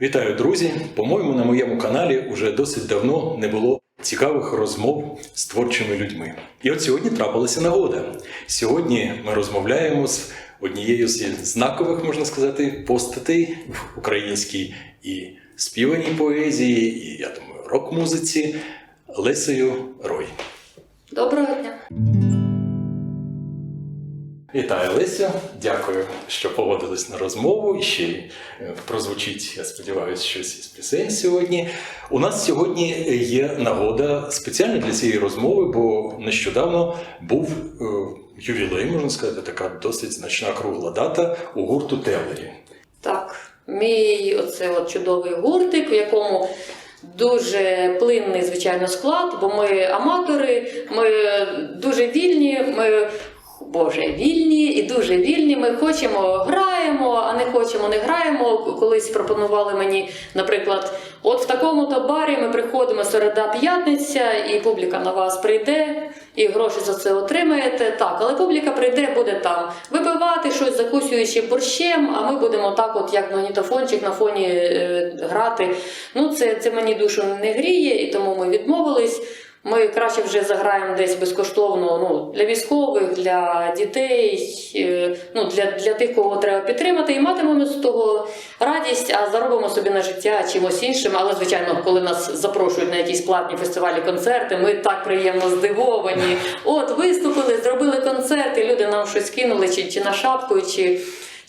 Вітаю, друзі! По-моєму, на моєму каналі уже досить давно не було цікавих розмов з творчими людьми. І от сьогодні трапилася нагода. Сьогодні ми розмовляємо з однією з знакових, можна сказати, постатей в українській і співаній поезії, і я думаю, рок-музиці Лесею Рой. Доброго дня. Вітаю, Леся. Дякую, що погодились на розмову. І ще е, прозвучить, я сподіваюся, щось із пісень сьогодні. У нас сьогодні є нагода спеціально для цієї розмови, бо нещодавно був е, ювілей, можна сказати, така досить значна кругла дата у гурту Телері. Так, мій оце от чудовий гуртик, в якому дуже плинний, звичайно, склад, бо ми аматори, ми дуже вільні, ми. Боже, вільні і дуже вільні. Ми хочемо, граємо, а не хочемо, не граємо. Колись пропонували мені, наприклад, от в такому-то барі ми приходимо середа п'ятниця, і публіка на вас прийде, і гроші за це отримаєте. Так, але публіка прийде, буде там випивати щось, закусуючи борщем, а ми будемо так, от як магнітофончик на фоні е, грати. Ну, це, це мені душу не гріє, і тому ми відмовились. Ми краще вже заграємо десь безкоштовно ну, для військових, для дітей, е, ну, для, для тих, кого треба підтримати, і матимемо з того радість, а заробимо собі на життя чимось іншим. Але, звичайно, коли нас запрошують на якісь платні фестивалі, концерти, ми так приємно здивовані. От, виступили, зробили концерт, і люди нам щось кинули, чи, чи на шапку, чи,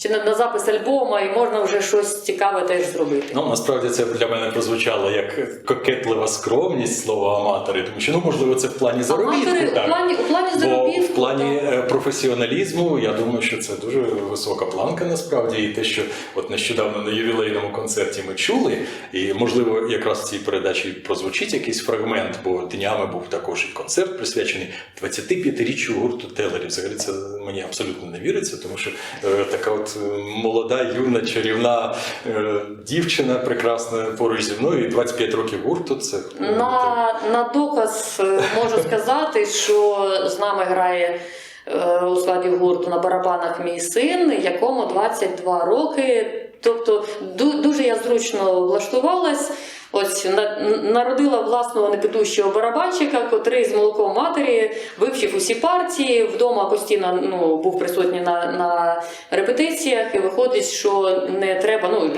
чи на, на запис альбома, і можна вже щось цікаве теж зробити. Ну, насправді це для мене прозвучало як кокетлива скромність слово аматори, тому що ну можливо це в плані заробітку. Аматори так. у плані, у плані Бо в плані так. е, професіоналізму я думаю, що це дуже висока планка насправді. І те, що от нещодавно на ювілейному концерті ми чули, і можливо, якраз в цій передачі прозвучить якийсь фрагмент, бо днями був також і концерт присвячений 25-річчю гурту Телері. Взагалі це мені абсолютно не віриться, тому що е, така от молода, юна, чарівна е, дівчина, прекрасна поруч зі мною, і 25 років гурту. Це На, на доказ е, можу сказати, що з нами грає е, у складі гурту на барабанах мій син, якому 22 роки. Тобто ду- дуже я зручно влаштувалась. Ось на- народила власного непитущого барабанщика, котрий з молоком матері вивчив усі партії. Вдома постійно ну, був присутній на, на репетиціях, і виходить, що не треба. Ну,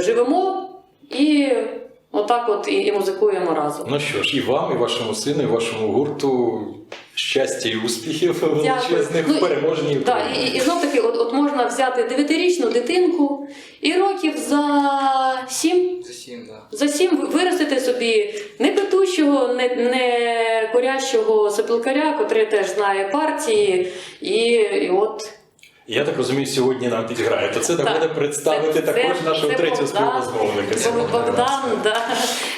живемо і отак от і, і музикуємо разом. Ну що ж, і вам, і вашому сину, і вашому гурту щастя і успіхів величезних Ну, в переможній Так, і, і, і знов таки, от, от можна взяти дев'ятирічну дитинку і років за сім. За сім, да. За сім виростити собі не петущого, не, не корящого сопілкаря, котрий теж знає партії, і, і от Я так розумію, сьогодні нам підграє. То це Так. доведе представити Це- також це- нашого це третього співрозмовника. Це. Богдан, да.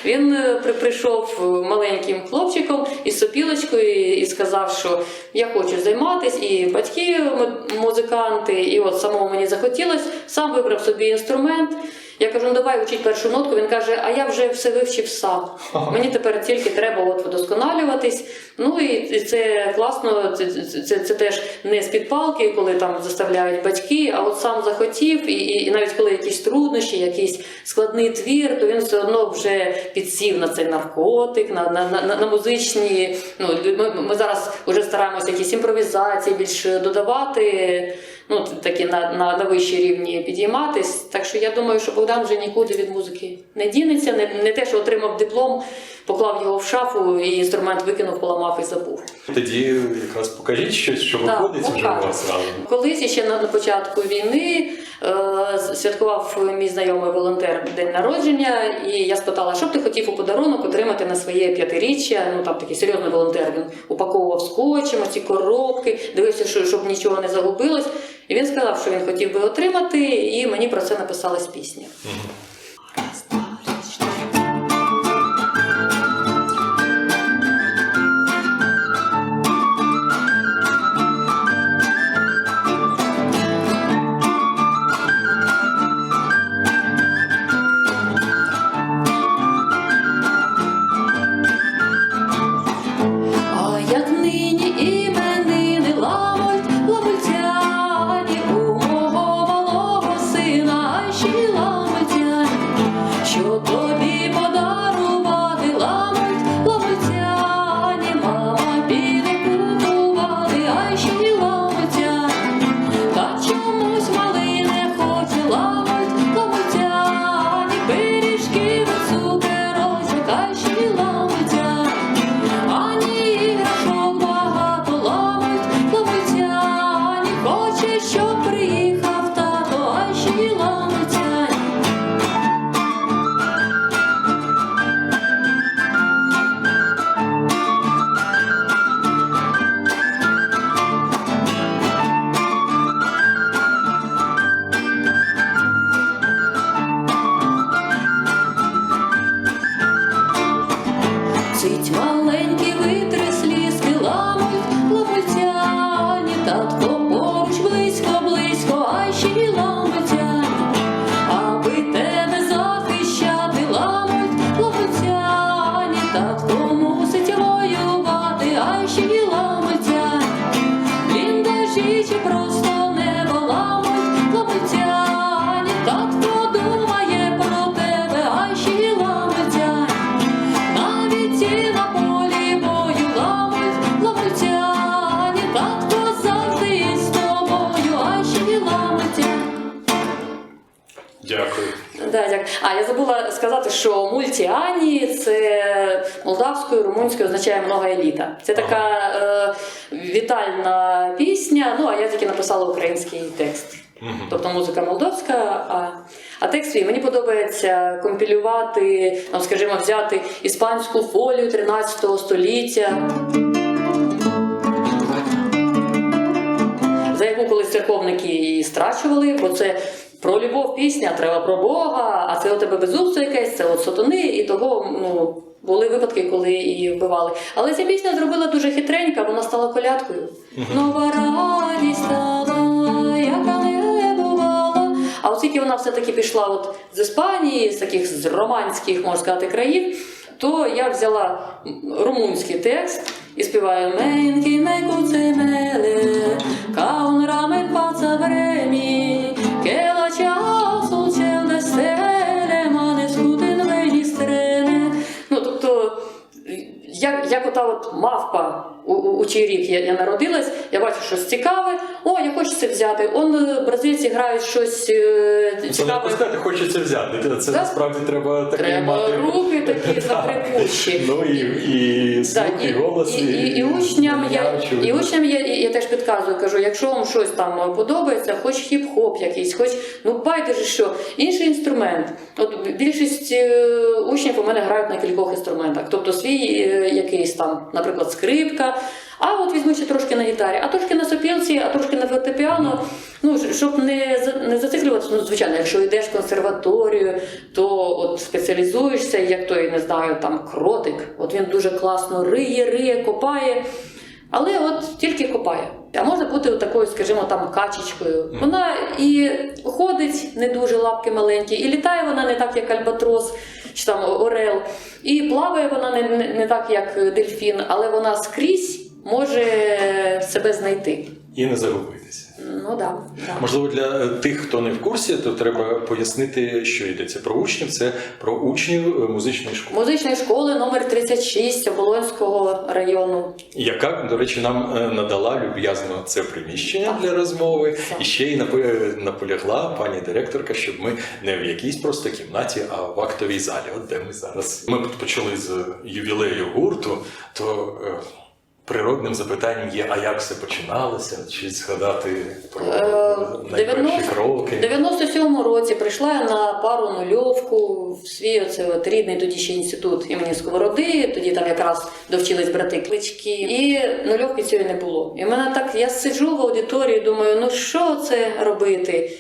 він е, прийшов маленьким хлопчиком із сопілочкою і сказав, що я хочу займатися, і батьки музиканти, і от самому мені захотілося, сам вибрав собі інструмент. Я кажу, ну давай учіть першу нотку. Він каже, а я вже все вивчив сам. Мені тепер тільки треба от вдосконалюватись. Ну і це класно, це, це, це, це теж не з під палки, коли там заставляють батьки, а от сам захотів, і, і, і навіть коли якісь труднощі, якийсь складний твір, то він все одно вже підсів на цей наркотик, на, на, на, на музичні. Ну, ми, ми зараз вже стараємося якісь імпровізації більше додавати, ну такі на, на, на вищі рівні підійматись. Так що я думаю, що Богдан вже нікуди від музики не дінеться, не, не те, що отримав диплом, поклав його в шафу і інструмент викинув, поламав і забув. Тоді якраз покажіть щось, що Так, виходить вже у вас разом. Колись ще на, початку війни е, святкував мій знайомий волонтер день народження, і я спитала, що б ти хотів у подарунок отримати на своє п'ятиріччя. Ну там такий серйозний волонтер. Він упаковував скотчем ці коробки, дивився, що, щоб нічого не загубилось. І він сказав, що він хотів би отримати, і мені про це написалась пісня. Раз, мультіані це молдавською, румунською означає много еліта. Це така е, вітальна пісня. Ну а я тільки написала український текст. Мгм. Тобто музика молдовська, а, а текст свій. Мені подобається компілювати, там, скажімо, взяти іспанську фолію 13 століття. За яку колись церковники і страчували, бо це про любов пісня, треба про Бога, а це у тебе безумство якесь, це от сатани, і того ну, були випадки, коли її вбивали. Але ця пісня зробила дуже хитренька, вона стала колядкою. Нова радість стала, яка не бувала. А оскільки вона все-таки пішла от з Іспанії, з таких з романських, можна сказати, країв, то я взяла румунський текст і співаю Менькі як от мавпа чий рік я, я народилась, я бачу щось цікаве, о, я хочу це взяти. Он е, бразильці грають щось е, Це не хочеться взяти. Це, Да. насправді треба таке Треба мати. руки такі Так. Ну і, і слух, і, голос, і, і, і учням я, і учням я, я теж підказую, кажу, якщо вам щось там подобається, хоч хіп-хоп якийсь, хоч ну байдуже що, інший інструмент. От більшість е, учнів у мене грають на кількох інструментах, тобто свій е, якийсь там, наприклад, скрипка. А от візьму ще трошки на гітарі, а трошки на сопілці, а трошки на фортепіано. Ну, щоб не, не зациклюватися, ну, звичайно, якщо йдеш в консерваторію, то от спеціалізуєшся, як той, не знаю, там кротик. От він дуже класно риє, риє, копає. Але от тільки копає. А можна бути такою, скажімо, там качечкою. Вона і ходить не дуже лапки маленькі, і літає вона не так, як альбатрос чи там орел, і плаває вона не, не, не так, як дельфін, але вона скрізь може себе знайти. І не загубитися. Ну да, да. Можливо, для е, тих, хто не в курсі, то треба пояснити, що йдеться про учнів. Це про учнів е, музичної школи, Музичної школи номер 36 Оболонського району. яка, до речі, нам е, надала люб'язно це приміщення Так. для розмови, Так. і ще й наполягла пані директорка, щоб ми не в якійсь просто кімнаті, а в актовій залі, от де ми зараз. Ми почали з ювілею гурту, то. Природним запитанням є, а як все починалося? Чи згадати про Е, найперші кроки? В 97-му році прийшла я на пару нульовку в свій оце от рідний тоді ще інститут імені Сковороди. Тоді там якраз довчились брати клички, і нульовки цієї не було. І в мене так я сиджу в аудиторії, думаю, ну що це робити?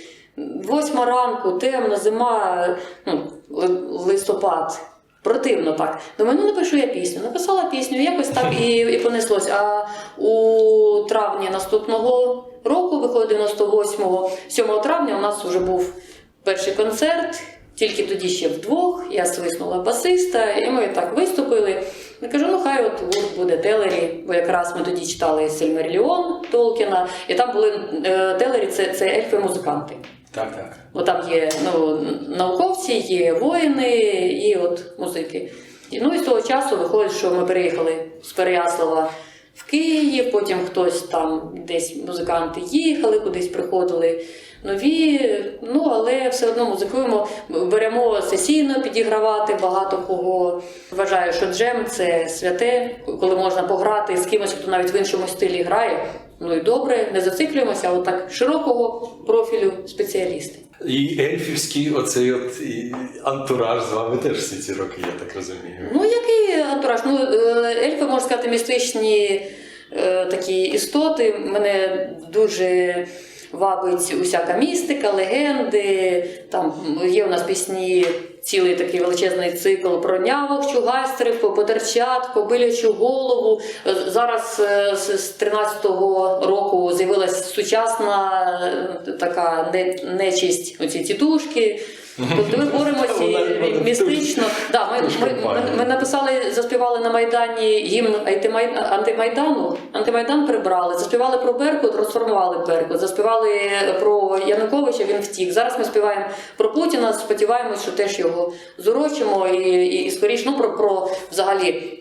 Восьма ранку, темно, зима, ну, листопад. Противно так. Думаю, ну напишу я пісню. Написала пісню, якось так і, і понеслось. А у травні наступного року, виходить 98-го, 7 травня, у нас вже був перший концерт. Тільки тоді ще вдвох, я свиснула басиста, і ми так виступили. Я кажу, ну хай от гурт буде Телері, бо якраз ми тоді читали Сильмаріліон Толкіна, і там були е, Телері це, це ельфи-музиканти. Так, так. Бо там є ну, науковці, є воїни і от музики. І, Ну і з того часу виходить, що ми переїхали з Переяслава в Київ, потім хтось там десь музиканти їхали, кудись приходили нові. Ну але все одно музикуємо, беремо сесійно підігравати багато кого. Вважаю, що джем це святе, коли можна пограти з кимось, хто навіть в іншому стилі грає. Ну і добре, не зациклюємося, а так широкого профілю спеціалісти. І ельфівський оцей от і антураж з вами теж всі ці роки, я так розумію. Ну, який антураж? Ну, е, ельфи, можна сказати, містичні е, такі істоти. Мене дуже вабить усяка містика, легенди. Там є у нас пісні, цілий такий величезний цикл про нявок, чугайстрів, потерчат, кобилячу голову. Зараз е, з з 13-го року з'явилася сучасна е, така не- нечисть, оці тітушки. Тобто ми боремося містично. Да, ми, ми, ми, написали, заспівали на Майдані гімн антимайдану. Антимайдан прибрали, заспівали про Беркут, розформували Беркут, заспівали про Януковича, він втік. Зараз ми співаємо про Путіна, сподіваємось, що теж його зурочимо і, і, і скоріш ну, про, про взагалі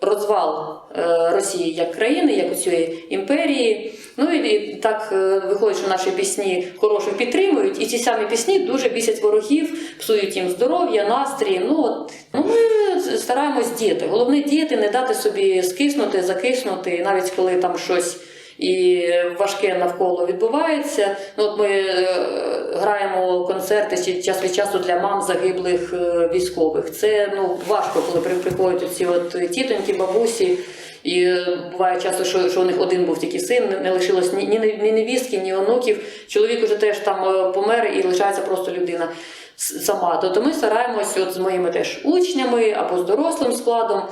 розвал е, Росії як країни, як у цієї імперії. Ну і, так е, виходить, що наші пісні хороше підтримують, і ці самі пісні дуже бісять ворогів, псують їм здоров'я, настрій. Ну от ну ми стараємось діяти. Головне діяти, не дати собі скиснути, закиснути, навіть коли там щось. І важке навколо відбувається. Ну, от ми е, граємо концерти чи час від часу для мам загиблих е, військових. Це ну важко, коли приходять ці от тітоньки, бабусі. І е, буває часто, що, що у них один був тільки син, не- лишилось ні, ні, ні невістки, ні онуків. Чоловік уже теж там е, помер і лишається просто людина сама. Тобто ми стараємось от з моїми теж учнями або з дорослим складом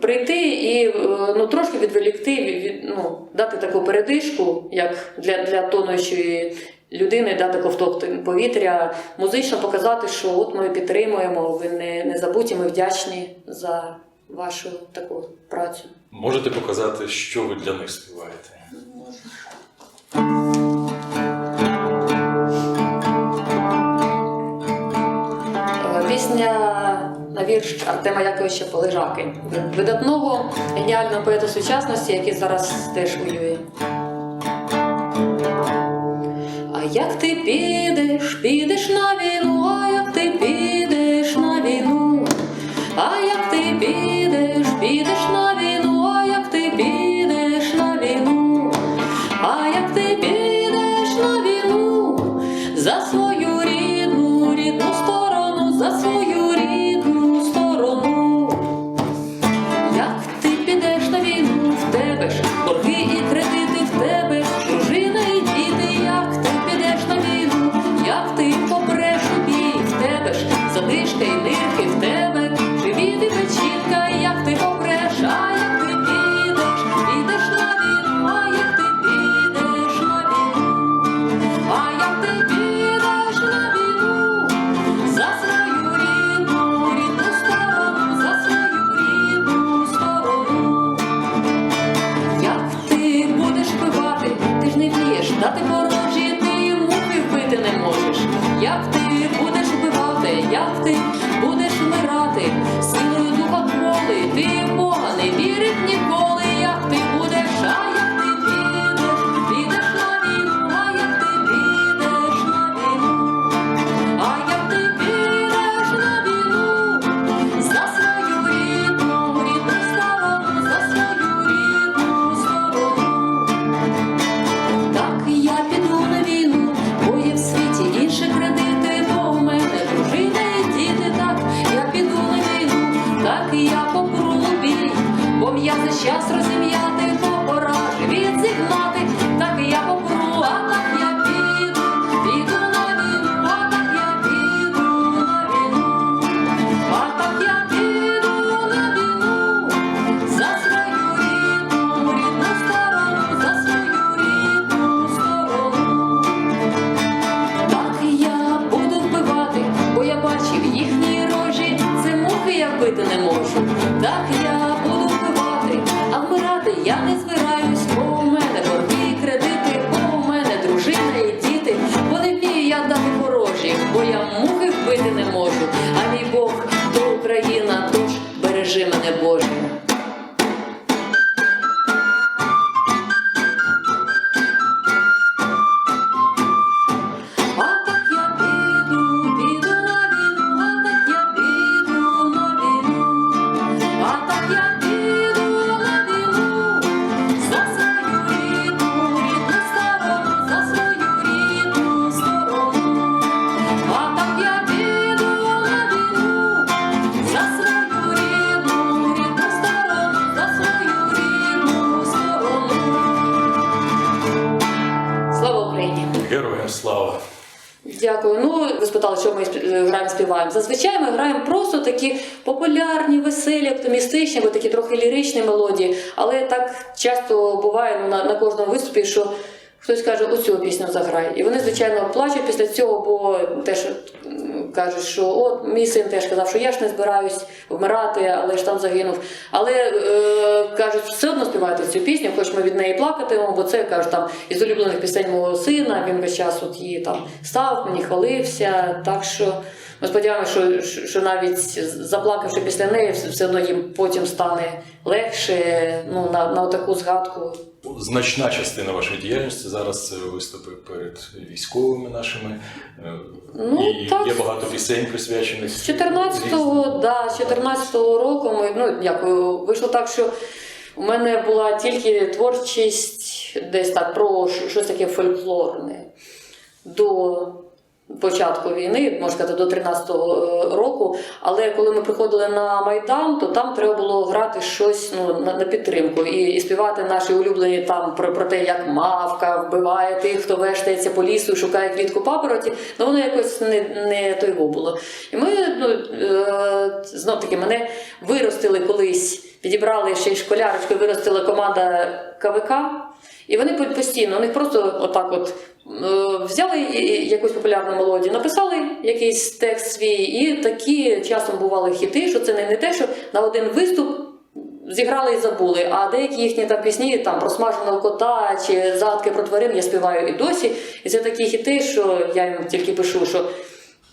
прийти і ну, трошки відволікти, від, від- ну, дати таку передишку, як для, для тонущої людини, дати ковток повітря, музично показати, що от ми підтримуємо, ви не, не забуті, ми вдячні за вашу таку працю. Можете показати, що ви для них співаєте? Е, Пісня на вірш Артема Яковича Полежаки, видатного геніального поета сучасності, який зараз теж воює. Як ти підеш, підеш на війну, запитали, що ми е, граємо, співаємо. Зазвичай ми граємо просто такі популярні, веселі, оптимістичні, або такі трохи ліричні мелодії. Але так часто буває ну, на, на кожному виступі, що хтось каже, оцю пісню заграй. І вони, звичайно, плачуть після цього, бо теж кажуть, що от мій син теж казав, що я ж не збираюсь вмирати, але ж там загинув. Але е, кажуть, все одно співайте цю пісню, хоч ми від неї плакатимемо, бо це кажуть там із улюблених пісень мого сина. Він весь час от її там став, мені хвалився. Так що ми сподіваємося, що, що, навіть заплакавши після неї, все, все одно їм потім стане легше. Ну на, на таку згадку. Значна частина вашої діяльності зараз це виступи перед військовими нашими. е, Ну, і так. є багато пісень присвячених. З 14-го, да, з 14-го року ми, ну, як, е, вийшло так, що у мене була тільки творчість десь так про щось таке фольклорне. До початку війни, можна сказати, до 13-го року. Але коли ми приходили на Майдан, то там треба було грати щось ну, на, підтримку і, і співати наші улюблені там про, про те, як мавка вбиває тих, хто вештається по лісу шукає квітку папороті. Ну воно якось не, не того було. І ми ну, е, знов таки мене виростили колись, підібрали ще й школярочку, виростила команда КВК. І вони постійно, у них просто отак от е, взяли якусь популярну мелодію, написали якийсь текст свій, і такі часом бували хіти, що це не, не те, що на один виступ. Зіграли і забули, а деякі їхні там пісні там про смаженого кота чи загадки про тварин я співаю і досі. І це такі хіти, що я їм тільки пишу, що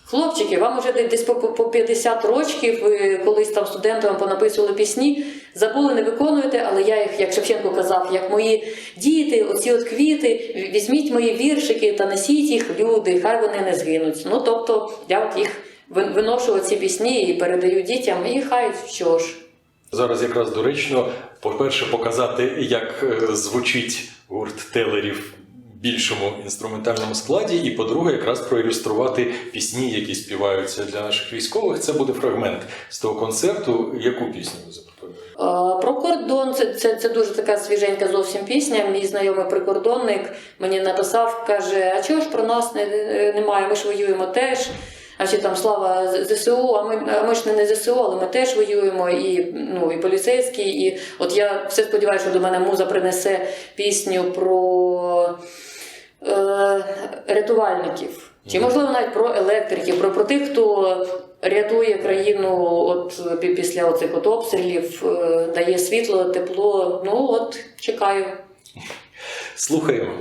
Хлопчики, вам уже десь по, по- по 50 років, ви колись там студентам понаписували пісні, забули, не виконуєте, але я їх, як Шевченко казав, як мої діти, оці от квіти, візьміть мої віршики та несіть їх, люди, хай вони не згинуть. Ну тобто я от їх виношу ці пісні і передаю дітям, і хай що ж. Зараз якраз доречно, по-перше, показати, як е, звучить гурт телерів більшому інструментальному складі, і по-друге, якраз проілюструвати пісні, які співаються для наших військових. Це буде фрагмент з того концерту. Яку пісню ви запропонуєте? Про кордон це, це, це дуже така свіженька зовсім пісня. Мій знайомий прикордонник мені написав, каже: а чого ж про нас не, немає? Ми ж воюємо теж. А ще там слава ЗСУ, а ми, а ми ж не, не ЗСУ, але ми теж воюємо, і, ну, і поліцейські. І от я все сподіваюся, що до мене муза принесе пісню про е, рятувальників. Чи можливо навіть про електриків, про, про тих, хто рятує країну от пі- після оцих от обстрілів, е, дає світло, тепло. Ну от чекаю. Слухаємо.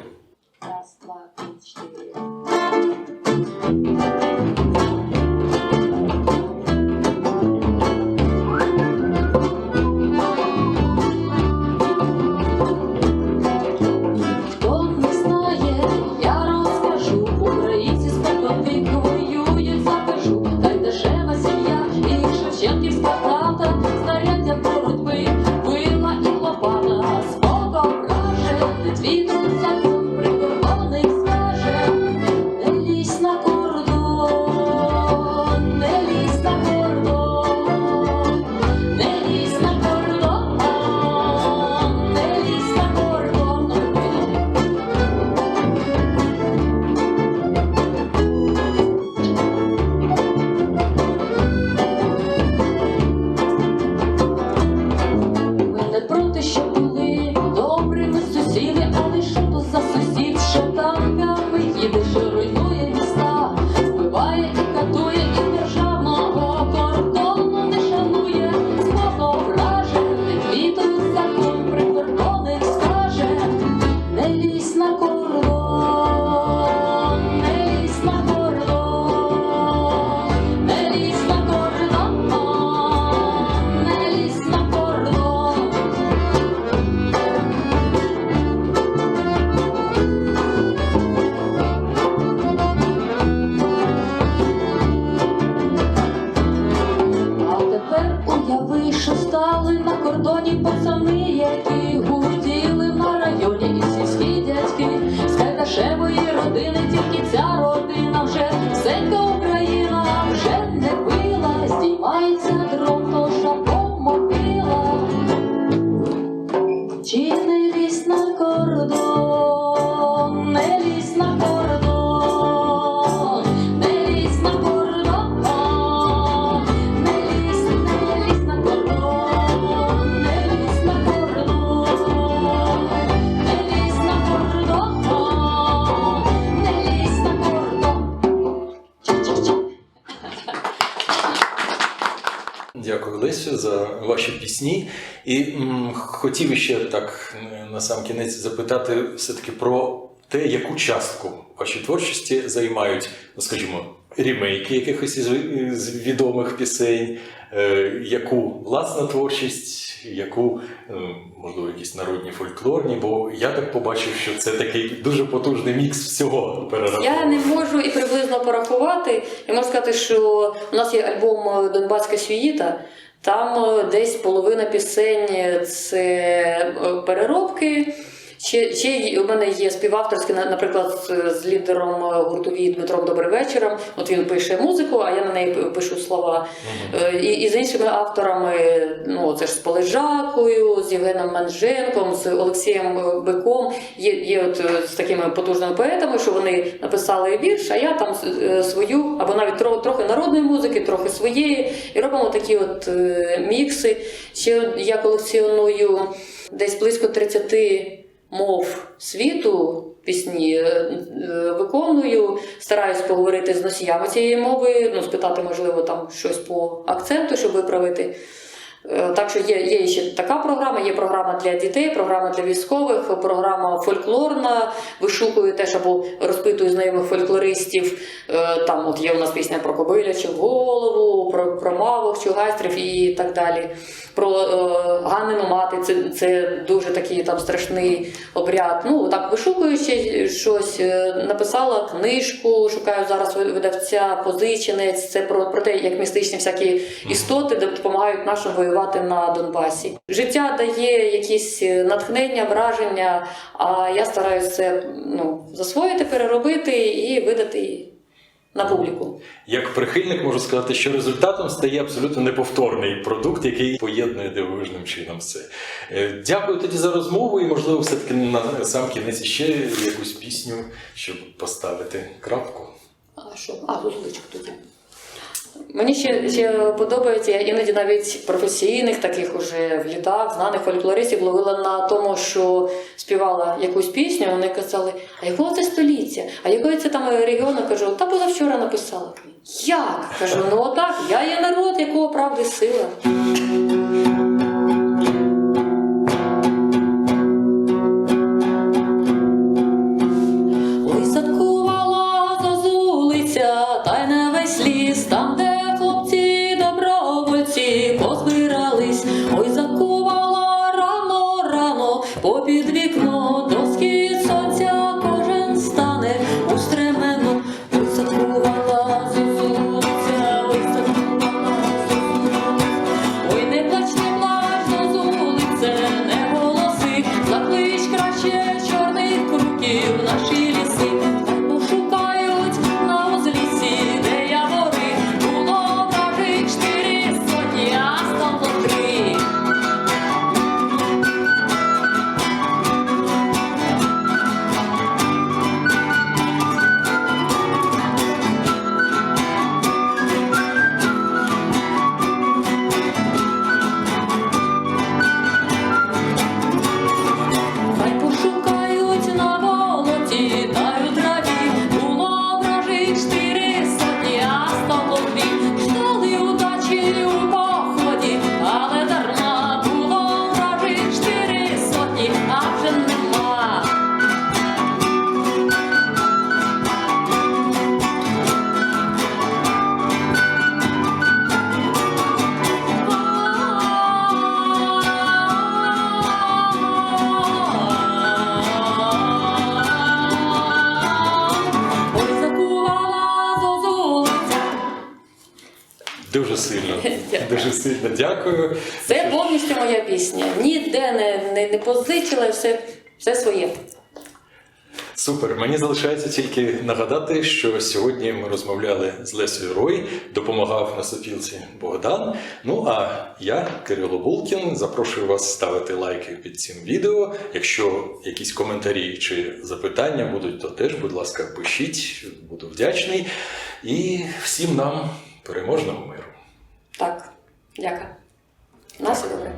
Пісні. І м, хотів ще так е, на сам кінець запитати все-таки про те, яку частку в вашій творчості займають, ну скажімо, рімейки якихось із, відомих пісень, е, яку власна творчість, яку, е, можливо, якісь народні фольклорні, бо я так побачив, що це такий дуже потужний мікс всього перерахований. Я не можу і приблизно порахувати. Я можу сказати, що у нас є альбом Донбаська свіїта. Там е, десь половина пісень це е, переробки. Ще, ще у мене є співавторські, наприклад, з- з лідером е, гурту «Вій» Дмитром Добрий вечором. От він пише музику, а я на неї пишу слова. Е, І, і з іншими авторами, ну це ж з Полежакою, з Євгеном Манженком, з Олексієм е, Биком. Є, є от з такими потужними поетами, що вони написали вірш, а я там свою, або навіть тро- трохи народної музики, трохи своєї. І робимо такі от мікси. Ще я колекціоную десь близько 30 мов світу. Пісні е, е, виконую, стараюсь поговорити з носіями цієї мови, ну спитати, можливо, там щось по акценту, щоб виправити. Е, Так що є, є ще така програма, є програма для дітей, програма для військових, програма фольклорна. Вишукую теж або розпитую знайомих фольклористів. Е, Там от є у нас пісня про кобилячу голову, про, про мавок, чугайстрів і так далі. Про е, Ганнину мати, це, це дуже такий там страшний обряд. Ну так вишукую ще щось. Написала книжку, шукаю зараз видавця, позиченець. Це про, про те, як містичні всякі істоти допомагають нашим воювати на Донбасі. Життя дає якісь е, натхнення, враження, а я стараюся це ну, засвоїти, переробити і видати на публіку. Як прихильник можу сказати, що результатом стає абсолютно неповторний продукт, який поєднує дивовижним чином все. Е, Дякую тоді за розмову і, можливо, все-таки на сам кінець ще якусь пісню, щоб поставити крапку. А що? А, зузличок тоді. Мені ще, ще подобається, іноді навіть професійних, таких уже в літах, знаних фольклористів ловила на тому, що співала якусь пісню, вони казали, а якого це століття? А якого це там регіону? Кажу, та позавчора написала. Як? Кажу, ну отак, я є народ, якого правди сила. Позичила, все, все своє. Супер. Мені залишається тільки нагадати, що сьогодні ми розмовляли з Лесею Рой, допомагав на сопілці Богдан. Ну а я, Кирило Булкін, запрошую вас ставити лайки під цим відео. Якщо якісь коментарі чи запитання будуть, то теж, будь ласка, пишіть, буду вдячний. І всім нам переможного миру. Так, дякую. Na segunda.